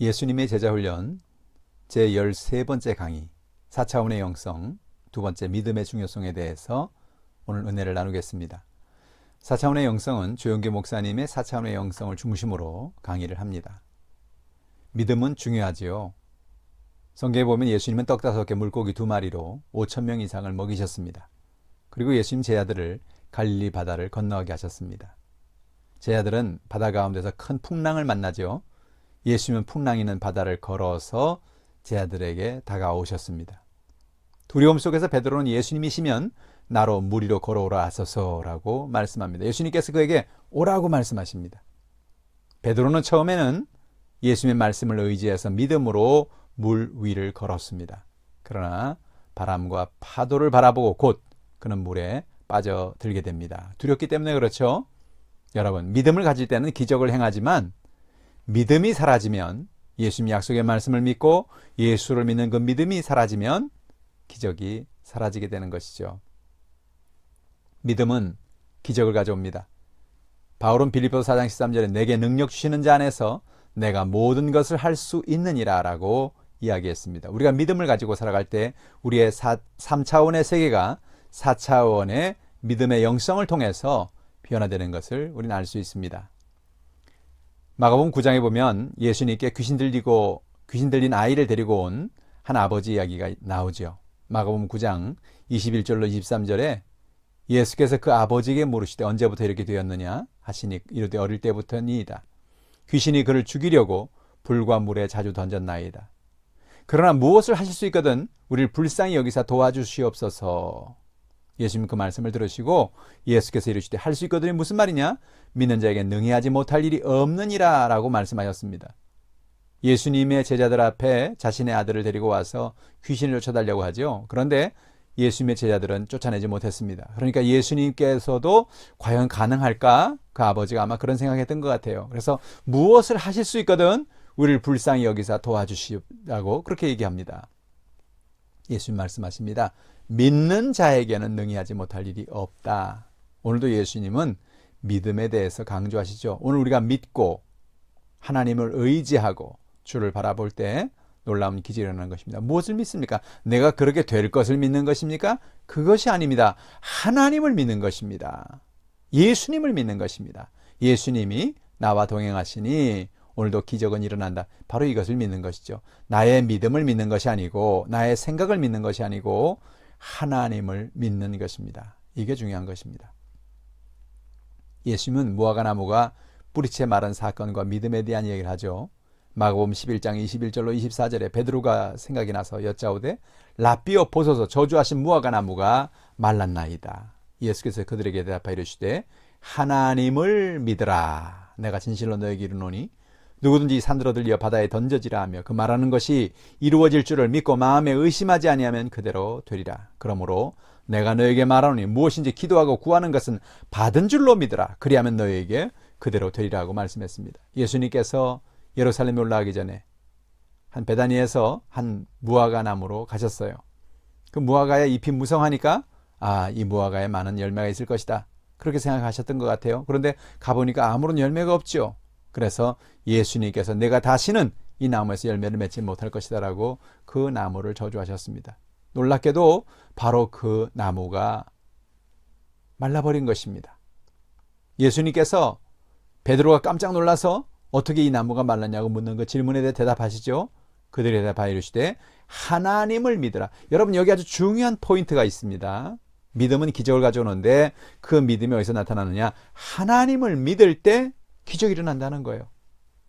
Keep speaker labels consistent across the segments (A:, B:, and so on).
A: 예수님의 제자훈련 제 13번째 강의 4차원의 영성 두 번째 믿음의 중요성에 대해서 오늘 은혜를 나누겠습니다. 4차원의 영성은 조영기 목사님의 4차원의 영성을 중심으로 강의를 합니다. 믿음은 중요하지요. 성경에 보면 예수님은 떡 다섯 개 물고기 두 마리로 5천 명 이상을 먹이셨습니다. 그리고 예수님 제자들을 갈릴리 바다를 건너가게 하셨습니다. 제자들은 바다 가운데서 큰 풍랑을 만나죠. 예수님은 풍랑 있는 바다를 걸어서 제자들에게 다가오셨습니다. 두려움 속에서 베드로는 예수님이시면 나로 물 위로 걸어오라 하소서라고 말씀합니다. 예수님께서 그에게 오라고 말씀하십니다. 베드로는 처음에는 예수님의 말씀을 의지해서 믿음으로 물 위를 걸었습니다. 그러나 바람과 파도를 바라보고 곧 그는 물에 빠져들게 됩니다. 두렵기 때문에 그렇죠. 여러분, 믿음을 가질 때는 기적을 행하지만 믿음이 사라지면 예수님 약속의 말씀을 믿고 예수를 믿는 그 믿음이 사라지면 기적이 사라지게 되는 것이죠. 믿음은 기적을 가져옵니다. 바울은 빌립보 4장 13절에 내게 능력 주시는 자 안에서 내가 모든 것을 할 수 있느니라라고 이야기했습니다. 우리가 믿음을 가지고 살아갈 때 우리의 4, 3차원의 세계가 4차원의 믿음의 영성을 통해서 변화되는 것을 우리는 알 수 있습니다. 마가복음 9장에 보면 예수님께 귀신 들리고 귀신 들린 아이를 데리고 온 한 아버지 이야기가 나오죠. 마가복음 9장 21절로 23절에 예수께서 그 아버지에게 물으시되 언제부터 이렇게 되었느냐 하시니 이르되 어릴 때부터니이다. 귀신이 그를 죽이려고 불과 물에 자주 던졌나이다. 그러나 무엇을 하실 수 있거든 우리를 불쌍히 여기사 도와주시옵소서. 예수님 그 말씀을 들으시고 예수께서 이르시되 할 수 있거든이 무슨 말이냐? 믿는 자에게 능히 하지 못할 일이 없느니라 라고 말씀하셨습니다. 예수님의 제자들 앞에 자신의 아들을 데리고 와서 귀신을 쫓아달라고 하죠. 그런데 예수님의 제자들은 쫓아내지 못했습니다. 그러니까 예수님께서도 과연 가능할까? 그 아버지가 아마 그런 생각했던 것 같아요. 그래서 무엇을 하실 수 있거든 우리를 불쌍히 여기사 도와주시라고 그렇게 얘기합니다. 예수님 말씀하십니다. 믿는 자에게는 능히하지 못할 일이 없다. 오늘도 예수님은 믿음에 대해서 강조하시죠. 오늘 우리가 믿고 하나님을 의지하고 주를 바라볼 때 놀라운 기적이 일어나는 것입니다. 무엇을 믿습니까? 내가 그렇게 될 것을 믿는 것입니까? 그것이 아닙니다. 하나님을 믿는 것입니다. 예수님을 믿는 것입니다. 예수님이 나와 동행하시니 오늘도 기적은 일어난다. 바로 이것을 믿는 것이죠. 나의 믿음을 믿는 것이 아니고 나의 생각을 믿는 것이 아니고 하나님을 믿는 것입니다. 이게 중요한 것입니다. 예수님은 무화과 나무가 뿌리채 마른 사건과 믿음에 대한 얘기를 하죠. 마가복음 11장 21절로 24절에 베드로가 생각이 나서 여짜오되 라비오 보소서 저주하신 무화과 나무가 말랐나이다. 예수께서 그들에게 대답하여 이르시되 하나님을 믿으라. 내가 진실로 너에게 이르노니 누구든지 산들어 들려 바다에 던져지라 하며 그 말하는 것이 이루어질 줄을 믿고 마음에 의심하지 아니하면 그대로 되리라. 그러므로 내가 너에게 말하노니 무엇인지 기도하고 구하는 것은 받은 줄로 믿으라. 그리하면 너에게 그대로 되리라고 말씀했습니다. 예수님께서 예루살렘에 올라가기 전에 한 베다니에서 한 무화과 나무로 가셨어요. 그 무화과의 잎이 무성하니까 아, 이 무화과에 많은 열매가 있을 것이다. 그렇게 생각하셨던 것 같아요. 그런데 가보니까 아무런 열매가 없죠. 그래서 예수님께서 내가 다시는 이 나무에서 열매를 맺지 못할 것이다라고 그 나무를 저주하셨습니다. 놀랍게도 바로 그 나무가 말라버린 것입니다. 예수님께서 베드로가 깜짝 놀라서 어떻게 이 나무가 말랐냐고 묻는 그 질문에 대해 대답하시죠. 그들이 대답하여 이르시되 하나님을 믿으라. 여러분 여기 아주 중요한 포인트가 있습니다. 믿음은 기적을 가져오는데 그 믿음이 어디서 나타나느냐? 하나님을 믿을 때 기적이 일어난다는 거예요.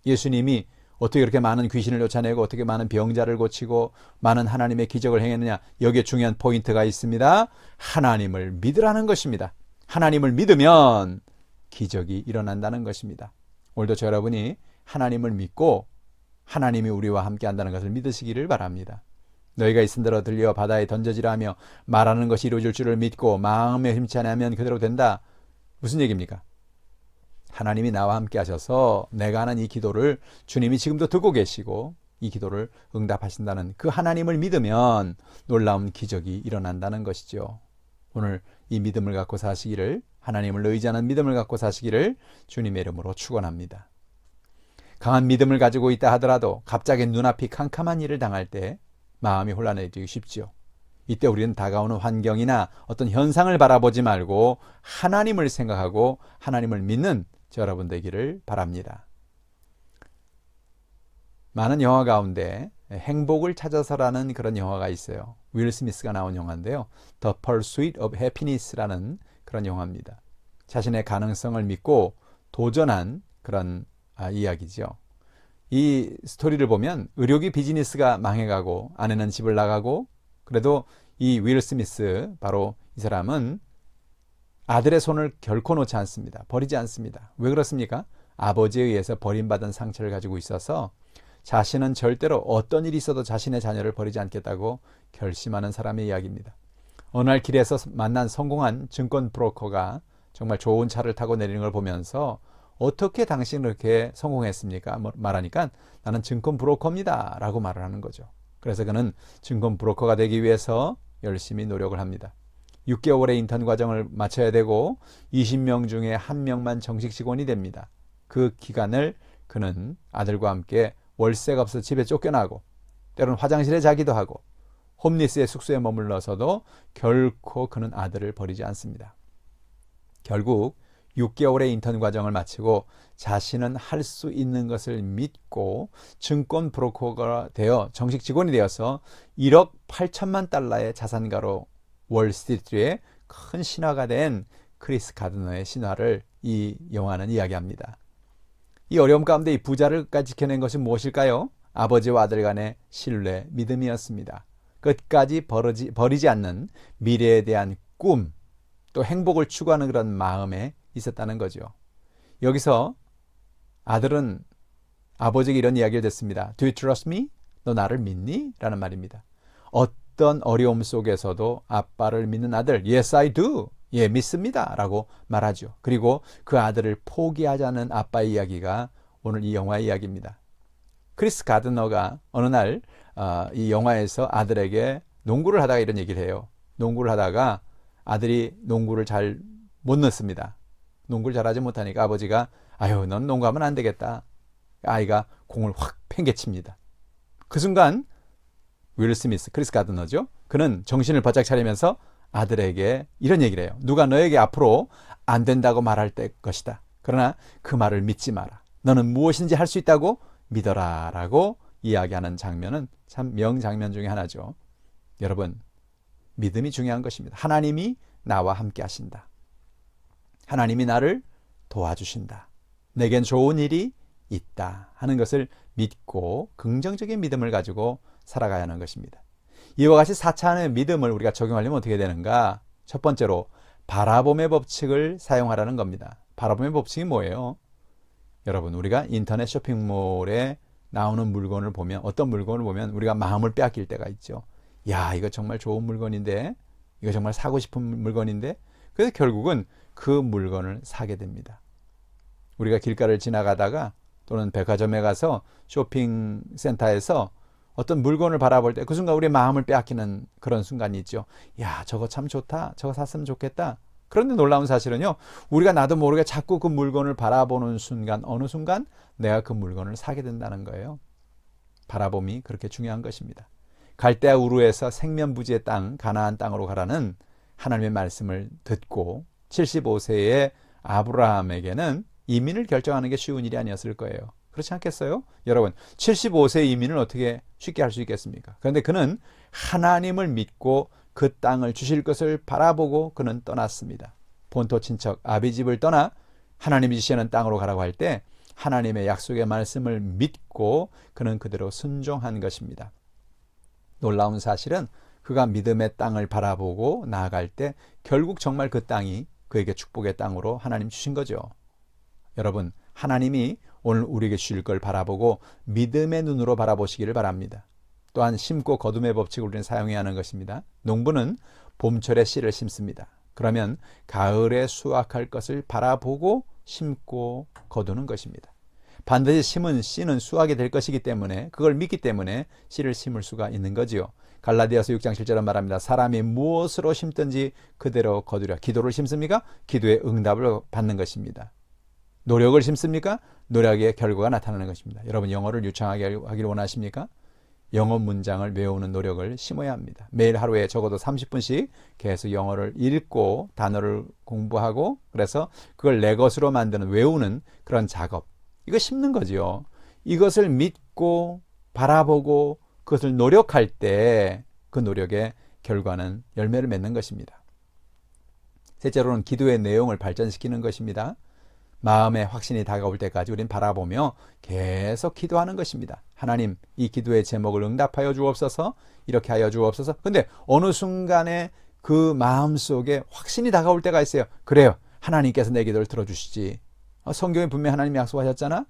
A: 예수님이 어떻게 그렇게 많은 귀신을 쫓아내고 어떻게 많은 병자를 고치고 많은 하나님의 기적을 행했느냐? 여기에 중요한 포인트가 있습니다. 하나님을 믿으라는 것입니다. 하나님을 믿으면 기적이 일어난다는 것입니다. 오늘도 저 여러분이 하나님을 믿고 하나님이 우리와 함께 한다는 것을 믿으시기를 바랍니다. 너희가 있은 대로 들려 바다에 던져지라 하며 말하는 것이 이루어질 줄을 믿고 마음에 힘치 않으면 그대로 된다. 무슨 얘기입니까? 하나님이 나와 함께 하셔서 내가 하는 이 기도를 주님이 지금도 듣고 계시고 이 기도를 응답하신다는 그 하나님을 믿으면 놀라운 기적이 일어난다는 것이죠. 오늘 이 믿음을 갖고 사시기를 하나님을 의지하는 믿음을 갖고 사시기를 주님의 이름으로 축원합니다. 강한 믿음을 가지고 있다 하더라도 갑자기 눈앞이 캄캄한 일을 당할 때 마음이 혼란해지기 쉽지요. 이때 우리는 다가오는 환경이나 어떤 현상을 바라보지 말고 하나님을 생각하고 하나님을 믿는 저 여러분 되기를 바랍니다. 많은 영화 가운데 행복을 찾아서라는 그런 영화가 있어요. 윌 스미스가 나온 영화인데요. The Pursuit of Happiness라는 그런 영화입니다. 자신의 가능성을 믿고 도전한 그런 아, 이야기죠. 이 스토리를 보면 의료기 비즈니스가 망해가고 아내는 집을 나가고 그래도 이 윌 스미스 바로 이 사람은 아들의 손을 결코 놓지 않습니다. 버리지 않습니다. 왜 그렇습니까? 아버지에 의해서 버림받은 상처를 가지고 있어서 자신은 절대로 어떤 일이 있어도 자신의 자녀를 버리지 않겠다고 결심하는 사람의 이야기입니다. 어느 날 길에서 만난 성공한 증권 브로커가 정말 좋은 차를 타고 내리는 걸 보면서 어떻게 당신은 그렇게 성공했습니까? 뭐 말하니까 나는 증권 브로커입니다. 라고 말을 하는 거죠. 그래서 그는 증권 브로커가 되기 위해서 열심히 노력을 합니다. 6개월의 인턴 과정을 마쳐야 되고 20명 중에 한 명만 정식 직원이 됩니다. 그 기간을 그는 아들과 함께 월세가 없어 집에 쫓겨나고 때로는 화장실에 자기도 하고 홈리스의 숙소에 머물러서도 결코 그는 아들을 버리지 않습니다. 결국 6개월의 인턴 과정을 마치고 자신은 할 수 있는 것을 믿고 증권 브로커가 되어 정식 직원이 되어서 1억 8천만 달러의 자산가로 월스트리트의 큰 신화가 된 크리스 가드너의 신화를 이 영화는 이야기합니다. 이 어려움 가운데 이 부자를 끝까지 지켜낸 것이 무엇일까요? 아버지와 아들 간의 신뢰, 믿음이었습니다. 끝까지 버리지, 버리지 않는 미래에 대한 꿈, 또 행복을 추구하는 그런 마음에 있었다는 거죠. 여기서 아들은 아버지에게 이런 이야기를 듣습니다. Do you trust me? 너 나를 믿니? 라는 말입니다. 어떤 어려움 속에서도 아빠를 믿는 아들, Yes, I do. 예, 믿습니다. 라고 말하죠. 그리고 그 아들을 포기하자는 아빠의 이야기가 오늘 이 영화의 이야기입니다. 크리스 가드너가 어느 날, 어, 이 영화에서 아들에게 농구를 하다가 이런 얘기를 해요. 농구를 하다가 아들이 농구를 잘 못 넣습니다. 농구를 잘하지 못하니까 아버지가 아유, 넌 농구하면 안 되겠다. 아이가 공을 확 팽개칩니다. 그 순간 윌 스미스, 크리스 가드너죠. 그는 정신을 바짝 차리면서 아들에게 이런 얘기를 해요. 누가 너에게 앞으로 안 된다고 말할 때 것이다. 그러나 그 말을 믿지 마라. 너는 무엇인지 할 수 있다고 믿어라. 라고 이야기하는 장면은 참 명장면 중에 하나죠. 여러분, 믿음이 중요한 것입니다. 하나님이 나와 함께 하신다. 하나님이 나를 도와주신다. 내겐 좋은 일이 있다. 하는 것을 믿고 긍정적인 믿음을 가지고 살아가야 하는 것입니다. 이와 같이 4차원의 믿음을 우리가 적용하려면 어떻게 되는가? 첫 번째로 바라봄의 법칙을 사용하라는 겁니다. 바라봄의 법칙이 뭐예요? 여러분, 우리가 인터넷 쇼핑몰에 나오는 물건을 보면 어떤 물건을 보면 우리가 마음을 빼앗길 때가 있죠. 야, 이거 정말 좋은 물건인데, 이거 정말 사고 싶은 물건인데, 그래서 결국은 그 물건을 사게 됩니다. 우리가 길가를 지나가다가 또는 백화점에 가서 쇼핑센터에서 어떤 물건을 바라볼 때 그 순간 우리의 마음을 빼앗기는 그런 순간이 있죠. 야, 저거 참 좋다. 저거 샀으면 좋겠다. 그런데 놀라운 사실은요. 우리가 나도 모르게 자꾸 그 물건을 바라보는 순간 어느 순간 내가 그 물건을 사게 된다는 거예요. 바라봄이 그렇게 중요한 것입니다. 갈대아 우르에서 생면부지의 땅 가나안 땅으로 가라는 하나님의 말씀을 듣고 75세의 아브라함에게는 이민을 결정하는 게 쉬운 일이 아니었을 거예요. 그렇지 않겠어요? 여러분, 75세 이민을 어떻게 쉽게 할 수 있겠습니까? 그런데 그는 하나님을 믿고 그 땅을 주실 것을 바라보고 그는 떠났습니다. 본토 친척 아비집을 떠나 하나님이 주시는 땅으로 가라고 할 때 하나님의 약속의 말씀을 믿고 그는 그대로 순종한 것입니다. 놀라운 사실은 그가 믿음의 땅을 바라보고 나아갈 때 결국 정말 그 땅이 그에게 축복의 땅으로 하나님 주신 거죠. 여러분, 하나님이 오늘 우리에게 주실 걸 바라보고 믿음의 눈으로 바라보시기를 바랍니다. 또한 심고 거둠의 법칙을 우리는 사용해야 하는 것입니다. 농부는 봄철에 씨를 심습니다. 그러면 가을에 수확할 것을 바라보고 심고 거두는 것입니다. 반드시 심은 씨는 수확이 될 것이기 때문에 그걸 믿기 때문에 씨를 심을 수가 있는 거지요. 갈라디아서 6장 7절은 말합니다. 사람이 무엇으로 심든지 그대로 거두려. 기도를 심습니까? 기도의 응답을 받는 것입니다. 노력을 심습니까? 노력의 결과가 나타나는 것입니다. 여러분 영어를 유창하게 하기를 원하십니까? 영어 문장을 외우는 노력을 심어야 합니다. 매일 하루에 적어도 30분씩 계속 영어를 읽고 단어를 공부하고 그래서 그걸 내 것으로 만드는 외우는 그런 작업. 이거 심는 거지요. 이것을 믿고 바라보고 그것을 노력할 때 그 노력의 결과는 열매를 맺는 것입니다. 셋째로는 기도의 내용을 발전시키는 것입니다. 마음의 확신이 다가올 때까지 우린 바라보며 계속 기도하는 것입니다. 하나님, 이 기도의 제목을 응답하여 주옵소서, 이렇게 하여 주옵소서. 근데 어느 순간에 그 마음 속에 확신이 다가올 때가 있어요. 그래요. 하나님께서 내 기도를 들어주시지. 어, 성경에 분명히 하나님이 약속하셨잖아?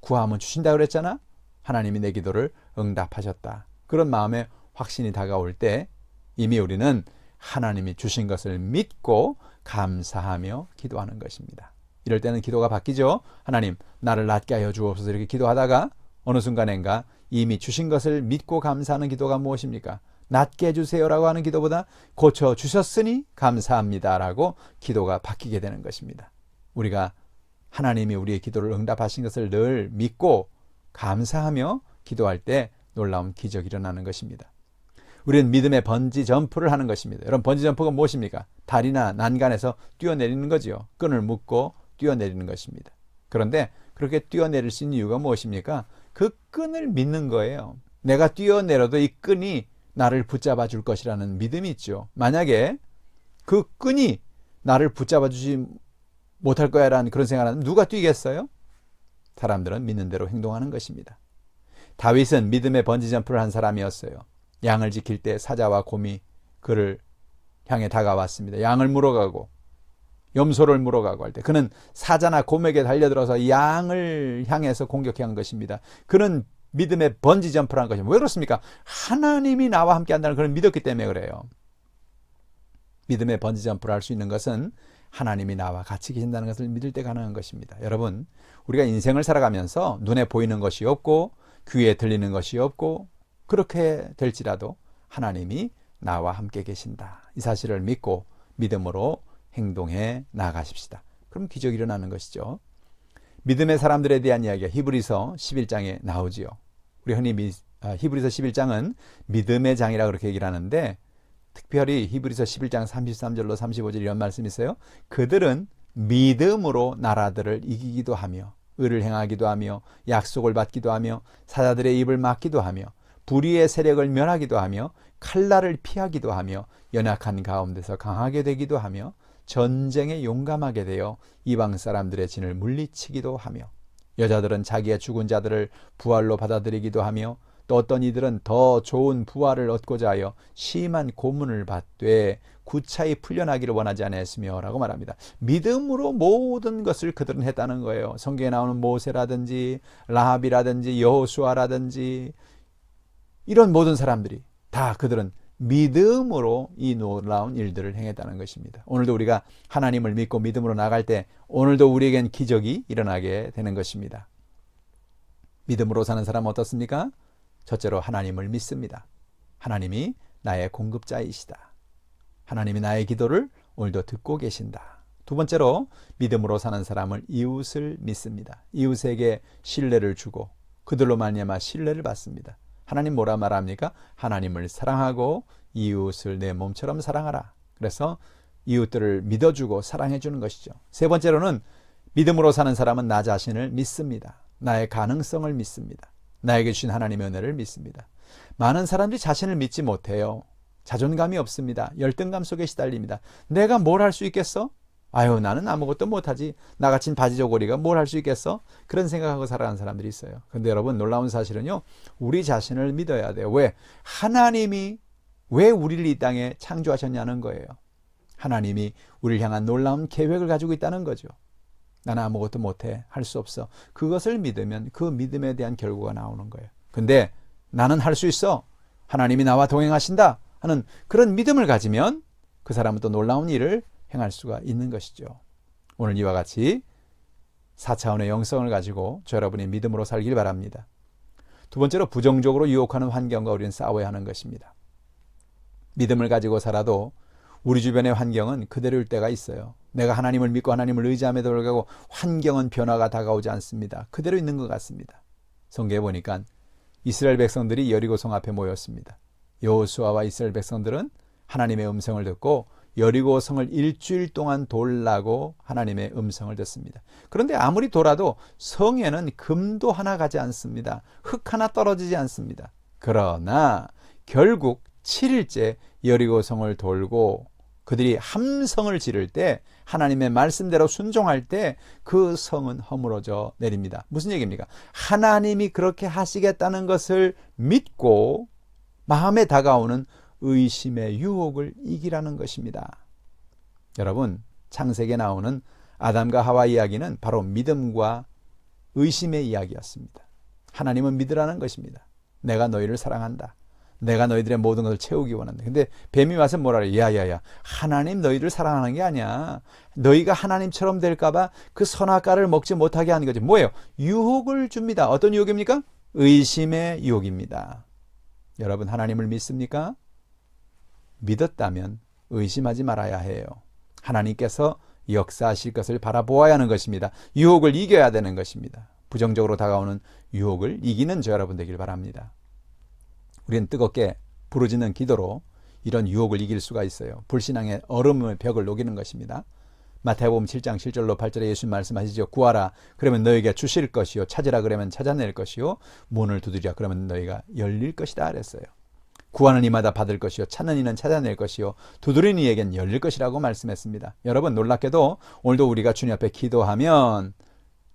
A: 구하면 주신다 그랬잖아? 하나님이 내 기도를 응답하셨다. 그런 마음에 확신이 다가올 때 이미 우리는 하나님이 주신 것을 믿고 감사하며 기도하는 것입니다. 이럴 때는 기도가 바뀌죠. 하나님, 나를 낫게 하여 주옵소서 이렇게 기도하다가 어느 순간엔가 이미 주신 것을 믿고 감사하는 기도가 무엇입니까? 낫게 해주세요라고 하는 기도보다 고쳐 주셨으니 감사합니다라고 기도가 바뀌게 되는 것입니다. 우리가 하나님이 우리의 기도를 응답하신 것을 늘 믿고 감사하며 기도할 때 놀라운 기적이 일어나는 것입니다. 우리는 믿음의 번지 점프를 하는 것입니다. 여러분 번지 점프가 무엇입니까? 다리나 난간에서 뛰어내리는 거지요. 끈을 묶고 뛰어내리는 것입니다. 그런데 그렇게 뛰어내릴 수 있는 이유가 무엇입니까? 그 끈을 믿는 거예요. 내가 뛰어내려도 이 끈이 나를 붙잡아 줄 것이라는 믿음이 있죠. 만약에 그 끈이 나를 붙잡아 주지 못할 거야 라는 그런 생각을 하면 누가 뛰겠어요? 사람들은 믿는 대로 행동하는 것입니다. 다윗은 믿음의 번지 점프를 한 사람이었어요. 양을 지킬 때 사자와 곰이 그를 향해 다가왔습니다. 양을 물어가고 염소를 물어가고 할 때 그는 사자나 곰에게 달려들어서 양을 향해서 공격한 것입니다. 그는 믿음의 번지 점프를 한 것입니다. 왜 그렇습니까? 하나님이 나와 함께 한다는 그런 믿었기 때문에 그래요. 믿음의 번지 점프를 할 수 있는 것은 하나님이 나와 같이 계신다는 것을 믿을 때 가능한 것입니다. 여러분, 우리가 인생을 살아가면서 눈에 보이는 것이 없고 귀에 들리는 것이 없고 그렇게 될지라도 하나님이 나와 함께 계신다. 이 사실을 믿고 믿음으로 행동해 나가십시다. 그럼 기적이 일어나는 것이죠. 믿음의 사람들에 대한 이야기가 히브리서 11장에 나오지요. 우리 흔히 미, 아, 히브리서 11장은 믿음의 장이라 그렇게 얘기를 하는데 특별히 히브리서 11장 33절로 35절 이런 말씀이 있어요. 그들은 믿음으로 나라들을 이기기도 하며 의를 행하기도 하며 약속을 받기도 하며 사자들의 입을 막기도 하며 불의의 세력을 멸하기도 하며 칼날을 피하기도 하며 연약한 가운데서 강하게 되기도 하며 전쟁에 용감하게 되어 이방 사람들의 진을 물리치기도 하며 여자들은 자기의 죽은 자들을 부활로 받아들이기도 하며 또 어떤 이들은 더 좋은 부활을 얻고자 하여 심한 고문을 받되 구차히 풀려나기를 원하지 않았으며 라고 말합니다. 믿음으로 모든 것을 그들은 했다는 거예요. 성경에 나오는 모세라든지 라합이라든지 여호수아라든지 이런 모든 사람들이 다 그들은 믿음으로 이 놀라운 일들을 행했다는 것입니다. 오늘도 우리가 하나님을 믿고 믿음으로 나갈 때 오늘도 우리에겐 기적이 일어나게 되는 것입니다. 믿음으로 사는 사람은 어떻습니까? 첫째로 하나님을 믿습니다. 하나님이 나의 공급자이시다. 하나님이 나의 기도를 오늘도 듣고 계신다. 두 번째로 믿음으로 사는 사람을 이웃을 믿습니다. 이웃에게 신뢰를 주고 그들로 말미암아 신뢰를 받습니다. 하나님 뭐라 말합니까? 하나님을 사랑하고 이웃을 내 몸처럼 사랑하라. 그래서 이웃들을 믿어주고 사랑해 주는 것이죠. 세 번째로는 믿음으로 사는 사람은 나 자신을 믿습니다. 나의 가능성을 믿습니다. 나에게 주신 하나님의 은혜를 믿습니다. 많은 사람들이 자신을 믿지 못해요. 자존감이 없습니다. 열등감 속에 시달립니다. 내가 뭘 할 수 있겠어? 아유, 나는 아무것도 못하지. 나 같은 바지저고리가 뭘 할 수 있겠어? 그런 생각하고 살아가는 사람들이 있어요. 근데 여러분, 놀라운 사실은요, 우리 자신을 믿어야 돼요. 왜? 하나님이 왜 우리를 이 땅에 창조하셨냐는 거예요. 하나님이 우리를 향한 놀라운 계획을 가지고 있다는 거죠. 나는 아무것도 못해. 할 수 없어. 그것을 믿으면 그 믿음에 대한 결과가 나오는 거예요. 근데 나는 할 수 있어. 하나님이 나와 동행하신다. 하는 그런 믿음을 가지면 그 사람은 또 놀라운 일을 행할 수가 있는 것이죠. 오늘 이와 같이 4차원의 영성을 가지고 저 여러분이 믿음으로 살길 바랍니다. 두 번째로 부정적으로 유혹하는 환경과 우리는 싸워야 하는 것입니다. 믿음을 가지고 살아도 우리 주변의 환경은 그대로일 때가 있어요. 내가 하나님을 믿고 하나님을 의지함에도 불구하고 환경은 변화가 다가오지 않습니다. 그대로 있는 것 같습니다. 성경에 보니까 이스라엘 백성들이 여리고성 앞에 모였습니다. 여호수아와 이스라엘 백성들은 하나님의 음성을 듣고 여리고 성을 일주일 동안 돌라고 하나님의 음성을 듣습니다. 그런데 아무리 돌아도 성에는 금도 하나 가지 않습니다. 흙 하나 떨어지지 않습니다. 그러나 결국 7일째 여리고 성을 돌고 그들이 함성을 지를 때 하나님의 말씀대로 순종할 때 그 성은 허물어져 내립니다. 무슨 얘기입니까? 하나님이 그렇게 하시겠다는 것을 믿고 마음에 다가오는 의심의 유혹을 이기라는 것입니다. 여러분, 창세기에 나오는 아담과 하와 이야기는 바로 믿음과 의심의 이야기였습니다. 하나님은 믿으라는 것입니다. 내가 너희를 사랑한다. 내가 너희들의 모든 것을 채우기 원한다. 근데 뱀이 와서 뭐라 그래? 야야야. 하나님 너희를 사랑하는 게 아니야. 너희가 하나님처럼 될까 봐 그 선악과를 먹지 못하게 하는 거지. 뭐예요? 유혹을 줍니다. 어떤 유혹입니까? 의심의 유혹입니다. 여러분, 하나님을 믿습니까? 믿었다면 의심하지 말아야 해요. 하나님께서 역사하실 것을 바라보아야 하는 것입니다. 유혹을 이겨야 되는 것입니다. 부정적으로 다가오는 유혹을 이기는 저 여러분 되길 바랍니다. 우리는 뜨겁게 부르짖는 기도로 이런 유혹을 이길 수가 있어요. 불신앙의 얼음의 벽을 녹이는 것입니다. 마태복음 7장 7절로 8절에 예수님 말씀하시죠. 구하라 그러면 너에게 주실 것이요 찾으라 그러면 찾아낼 것이요 문을 두드리라 그러면 너희가 열릴 것이다 그랬어요. 구하는 이마다 받을 것이요 찾는 이는 찾아낼 것이요 두드리는 이에겐 열릴 것이라고 말씀했습니다. 여러분 놀랍게도 오늘도 우리가 주님 앞에 기도하면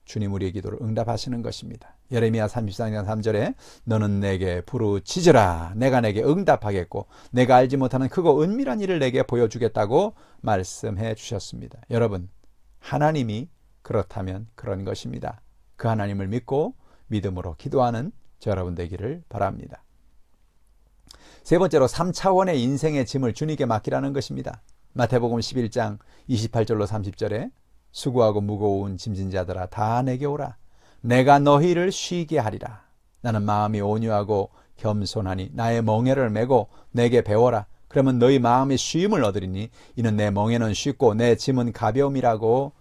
A: 주님 우리의 기도를 응답하시는 것입니다. 예레미야 34장 3절에 너는 내게 부르짖으라 내가 내게 응답하겠고 내가 알지 못하는 크고 은밀한 일을 내게 보여주겠다고 말씀해 주셨습니다. 여러분 하나님이 그렇다면 그런 것입니다. 그 하나님을 믿고 믿음으로 기도하는 저 여러분 되기를 바랍니다. 세 번째로 3차원의 인생의 짐을 주님께 맡기라는 것입니다. 마태복음 11장 28절로 30절에 수고하고 무거운 짐진 자들아 다 내게 오라 내가 너희를 쉬게 하리라 나는 마음이 온유하고 겸손하니 나의 멍에를 메고 내게 배워라 그러면 너희 마음이 쉼을 얻으리니 이는 내 멍에는 쉽고 내 짐은 가벼움이라고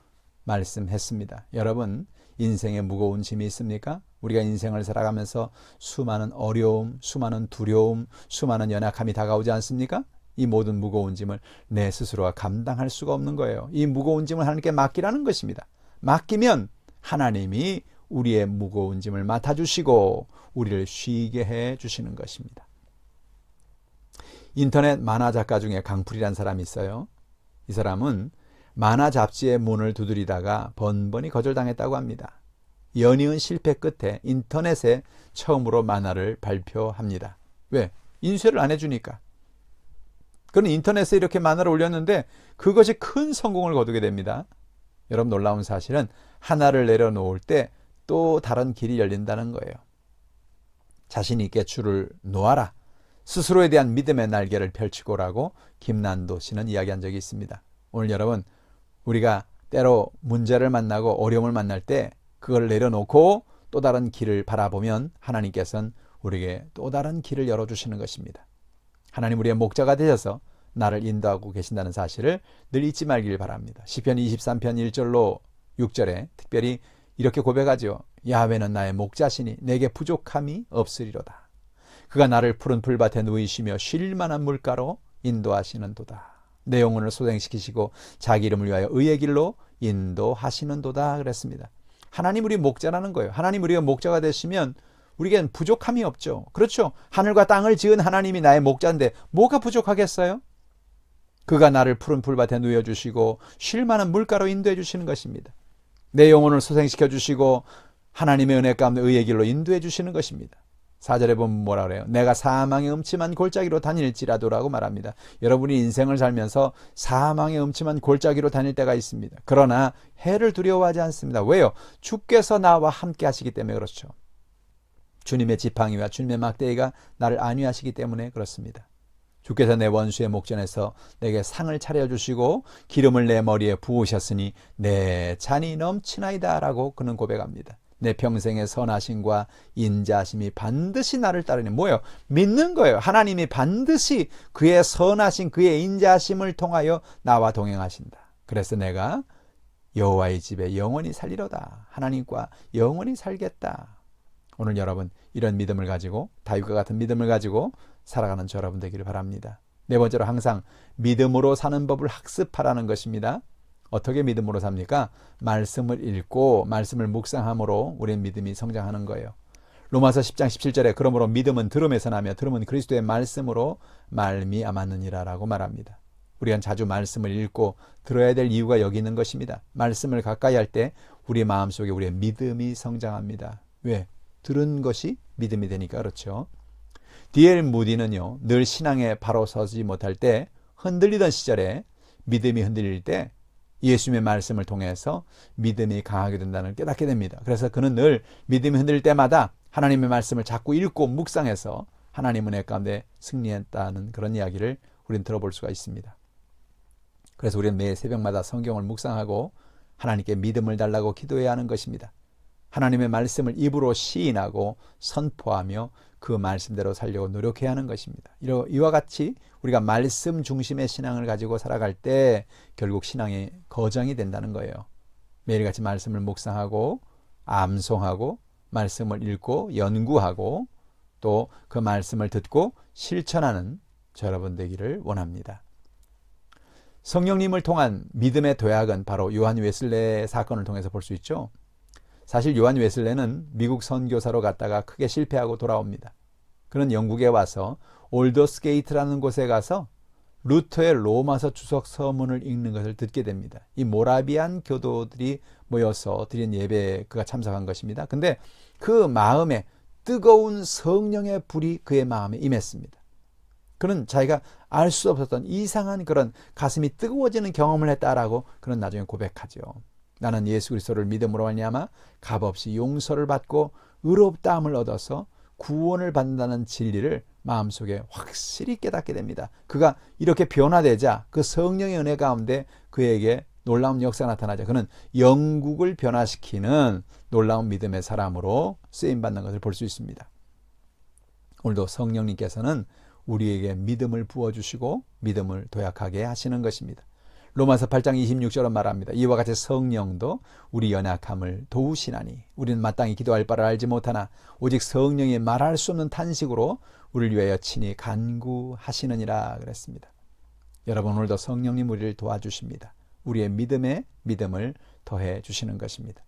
A: 말씀했습니다. 여러분 인생에 무거운 짐이 있습니까? 우리가 인생을 살아가면서 수많은 어려움, 수많은 두려움, 수많은 연약함이 다가오지 않습니까? 이 모든 무거운 짐을 내 스스로가 감당할 수가 없는 거예요. 이 무거운 짐을 하나님께 맡기라는 것입니다. 맡기면 하나님이 우리의 무거운 짐을 맡아주시고 우리를 쉬게 해 주시는 것입니다. 인터넷 만화 작가 중에 강풀이라는 사람이 있어요. 이 사람은 만화 잡지의 문을 두드리다가 번번이 거절당했다고 합니다. 연이은 실패 끝에 인터넷에 처음으로 만화를 발표합니다. 왜? 인쇄를 안 해주니까. 그는 인터넷에 이렇게 만화를 올렸는데 그것이 큰 성공을 거두게 됩니다. 여러분 놀라운 사실은 하나를 내려놓을 때 또 다른 길이 열린다는 거예요. 자신 있게 줄을 놓아라. 스스로에 대한 믿음의 날개를 펼치고라고 김난도 씨는 이야기한 적이 있습니다. 오늘 여러분 우리가 때로 문제를 만나고 어려움을 만날 때 그걸 내려놓고 또 다른 길을 바라보면 하나님께서는 우리에게 또 다른 길을 열어주시는 것입니다. 하나님 우리의 목자가 되셔서 나를 인도하고 계신다는 사실을 늘 잊지 말길 바랍니다. 시편 23편 1절로 6절에 특별히 이렇게 고백하죠. 야훼는 나의 목자시니 내게 부족함이 없으리로다. 그가 나를 푸른 풀밭에 누이시며 쉴 만한 물가로 인도하시는도다. 내 영혼을 소생시키시고 자기 이름을 위하여 의의 길로 인도하시는도다 그랬습니다. 하나님 우리 목자라는 거예요. 하나님 우리가 목자가 되시면 우리에겐 부족함이 없죠. 그렇죠. 하늘과 땅을 지은 하나님이 나의 목자인데 뭐가 부족하겠어요? 그가 나를 푸른 풀밭에 누워 주시고 쉴 만한 물가로 인도해 주시는 것입니다. 내 영혼을 소생시켜 주시고 하나님의 은혜 가운데 의의 길로 인도해 주시는 것입니다. 사절에 보면 뭐라 그래요? 내가 사망의 음침한 골짜기로 다닐지라도라고 말합니다. 여러분이 인생을 살면서 사망의 음침한 골짜기로 다닐 때가 있습니다. 그러나 해를 두려워하지 않습니다. 왜요? 주께서 나와 함께 하시기 때문에 그렇죠. 주님의 지팡이와 주님의 막대기가 나를 안위하시기 때문에 그렇습니다. 주께서 내 원수의 목전에서 내게 상을 차려주시고 기름을 내 머리에 부으셨으니 내 잔이 넘치나이다 라고 그는 고백합니다. 내 평생의 선하심과 인자하심이 반드시 나를 따르니 뭐예요? 믿는 거예요. 하나님이 반드시 그의 선하심, 그의 인자하심을 통하여 나와 동행하신다. 그래서 내가 여호와의 집에 영원히 살리로다. 하나님과 영원히 살겠다. 오늘 여러분 이런 믿음을 가지고 다윗과 같은 믿음을 가지고 살아가는 저 여러분 되기를 바랍니다. 네 번째로 항상 믿음으로 사는 법을 학습하라는 것입니다. 어떻게 믿음으로 삽니까? 말씀을 읽고 말씀을 묵상함으로 우리의 믿음이 성장하는 거예요. 로마서 10장 17절에 그러므로 믿음은 들음에서 나며 들음은 그리스도의 말씀으로 말미암았느니라라고 말합니다. 우리가 자주 말씀을 읽고 들어야 될 이유가 여기 있는 것입니다. 말씀을 가까이 할 때 우리 마음속에 우리의 믿음이 성장합니다. 왜? 들은 것이 믿음이 되니까 그렇죠. 디엘 무디는요. 늘 신앙에 바로 서지 못할 때 흔들리던 시절에 믿음이 흔들릴 때 예수님의 말씀을 통해서 믿음이 강하게 된다는 걸 깨닫게 됩니다. 그래서 그는 늘 믿음이 흔들릴 때마다 하나님의 말씀을 자꾸 읽고 묵상해서 하나님 은혜 가운데 승리했다는 그런 이야기를 우리는 들어볼 수가 있습니다. 그래서 우리는 매 새벽마다 성경을 묵상하고 하나님께 믿음을 달라고 기도해야 하는 것입니다. 하나님의 말씀을 입으로 시인하고 선포하며 그 말씀대로 살려고 노력해야 하는 것입니다. 이와 같이 우리가 말씀 중심의 신앙을 가지고 살아갈 때 결국 신앙이 거정이 된다는 거예요. 매일같이 말씀을 묵상하고 암송하고 말씀을 읽고 연구하고 또 그 말씀을 듣고 실천하는 저 여러분 되기를 원합니다. 성령님을 통한 믿음의 도약은 바로 요한 웨슬레 사건을 통해서 볼 수 있죠. 사실 요한 웨슬레는 미국 선교사로 갔다가 크게 실패하고 돌아옵니다. 그는 영국에 와서 올더스게이트라는 곳에 가서 루터의 로마서 주석 서문을 읽는 것을 듣게 됩니다. 이 모라비안 교도들이 모여서 드린 예배에 그가 참석한 것입니다. 근데 그 마음에 뜨거운 성령의 불이 그의 마음에 임했습니다. 그는 자기가 알 수 없었던 이상한 그런 가슴이 뜨거워지는 경험을 했다라고 그는 나중에 고백하죠. 나는 예수 그리스도를 믿음으로 말미암아 값없이 용서를 받고 의롭다함을 얻어서 구원을 받는다는 진리를 마음속에 확실히 깨닫게 됩니다. 그가 이렇게 변화되자 그 성령의 은혜 가운데 그에게 놀라운 역사가 나타나자 그는 영국을 변화시키는 놀라운 믿음의 사람으로 쓰임 받는 것을 볼 수 있습니다. 오늘도 성령님께서는 우리에게 믿음을 부어 주시고 믿음을 도약하게 하시는 것입니다. 로마서 8장 26절은 말합니다. 이와 같이 성령도 우리 연약함을 도우시나니 우리는 마땅히 기도할 바를 알지 못하나 오직 성령이 말할 수 없는 탄식으로 우리를 위하여 친히 간구하시느니라 그랬습니다. 여러분 오늘도 성령님 우리를 도와주십니다. 우리의 믿음에 믿음을 더해 주시는 것입니다.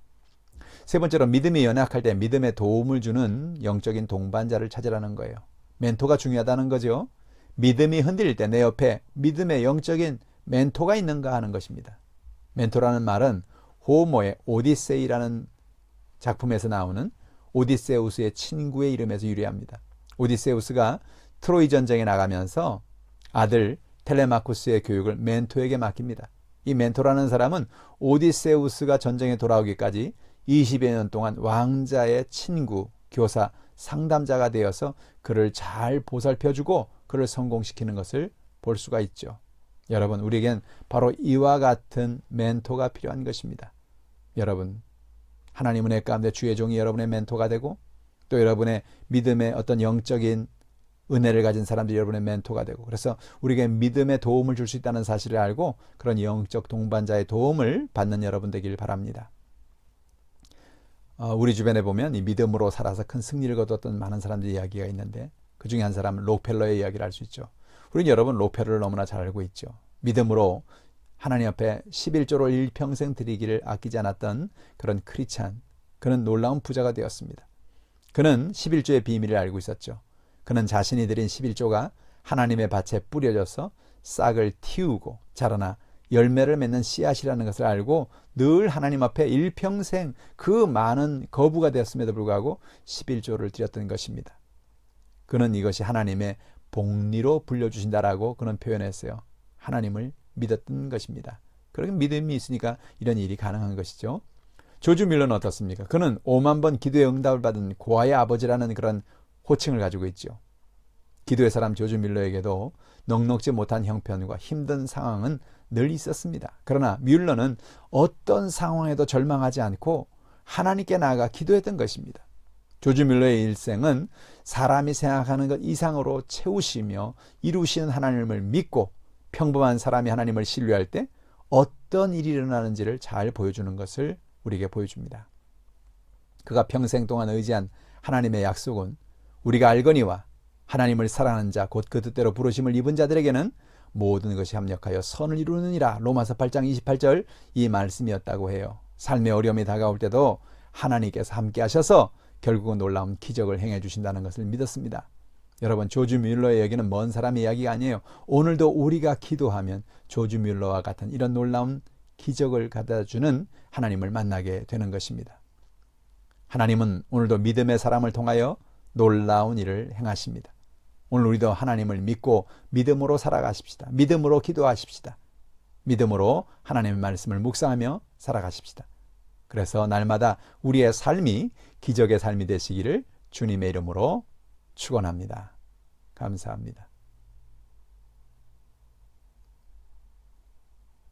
A: 세 번째로 믿음이 연약할 때 믿음에 도움을 주는 영적인 동반자를 찾으라는 거예요. 멘토가 중요하다는 거죠. 믿음이 흔들릴 때 내 옆에 믿음의 영적인 멘토가 있는가 하는 것입니다. 멘토라는 말은 호모의 오디세이라는 작품에서 나오는 오디세우스의 친구의 이름에서 유래합니다. 오디세우스가 트로이 전쟁에 나가면서 아들 텔레마쿠스의 교육을 멘토에게 맡깁니다. 이 멘토라는 사람은 오디세우스가 전쟁에 돌아오기까지 20여 년 동안 왕자의 친구, 교사, 상담자가 되어서 그를 잘 보살펴주고 그를 성공시키는 것을 볼 수가 있죠. 여러분, 우리에겐 바로 이와 같은 멘토가 필요한 것입니다. 여러분, 하나님 은혜 가운데 주의 종이 여러분의 멘토가 되고 또 여러분의 믿음의 어떤 영적인 은혜를 가진 사람들이 여러분의 멘토가 되고 그래서 우리에게 믿음의 도움을 줄 수 있다는 사실을 알고 그런 영적 동반자의 도움을 받는 여러분 되길 바랍니다. 어, 우리 주변에 보면 이 믿음으로 살아서 큰 승리를 거뒀던 많은 사람들의 이야기가 있는데 그 중에 한 사람은 록펠러의 이야기를 알 수 있죠. 우리는 여러분 록펠러를 너무나 잘 알고 있죠. 믿음으로 하나님 앞에 11조를 일평생 드리기를 아끼지 않았던 그런 크리찬 그는 놀라운 부자가 되었습니다. 그는 11조의 비밀을 알고 있었죠. 그는 자신이 드린 11조가 하나님의 밭에 뿌려져서 싹을 틔우고 자라나 열매를 맺는 씨앗이라는 것을 알고 늘 하나님 앞에 일평생 그 많은 거부가 되었음에도 불구하고 11조를 드렸던 것입니다. 그는 이것이 하나님의 복리로 불려주신다라고 그는 표현했어요. 하나님을 믿었던 것입니다. 그렇게 믿음이 있으니까 이런 일이 가능한 것이죠. 조주 밀러는 어떻습니까? 그는 5만 번 기도의 응답을 받은 고아의 아버지라는 그런 호칭을 가지고 있죠. 기도의 사람 조주 밀러에게도 넉넉지 못한 형편과 힘든 상황은 늘 있었습니다. 그러나 뮬러는 어떤 상황에도 절망하지 않고 하나님께 나아가 기도했던 것입니다. 조지 뮬러의 일생은 사람이 생각하는 것 이상으로 채우시며 이루시는 하나님을 믿고 평범한 사람이 하나님을 신뢰할 때 어떤 일이 일어나는지를 잘 보여주는 것을 우리에게 보여줍니다. 그가 평생 동안 의지한 하나님의 약속은 우리가 알거니와 하나님을 사랑하는 자 곧 그 뜻대로 부르심을 입은 자들에게는 모든 것이 합력하여 선을 이루느니라 로마서 8장 28절 이 말씀이었다고 해요. 삶의 어려움이 다가올 때도 하나님께서 함께 하셔서 결국은 놀라운 기적을 행해 주신다는 것을 믿었습니다. 여러분 조지 뮬러의 얘기는 먼 사람의 이야기가 아니에요. 오늘도 우리가 기도하면 조지 뮬러와 같은 이런 놀라운 기적을 갖다 주는 하나님을 만나게 되는 것입니다. 하나님은 오늘도 믿음의 사람을 통하여 놀라운 일을 행하십니다. 오늘 우리도 하나님을 믿고 믿음으로 살아가십시다. 믿음으로 기도하십시다. 믿음으로 하나님의 말씀을 묵상하며 살아가십시다. 그래서 날마다 우리의 삶이 기적의 삶이 되시기를 주님의 이름으로 축원합니다. 감사합니다.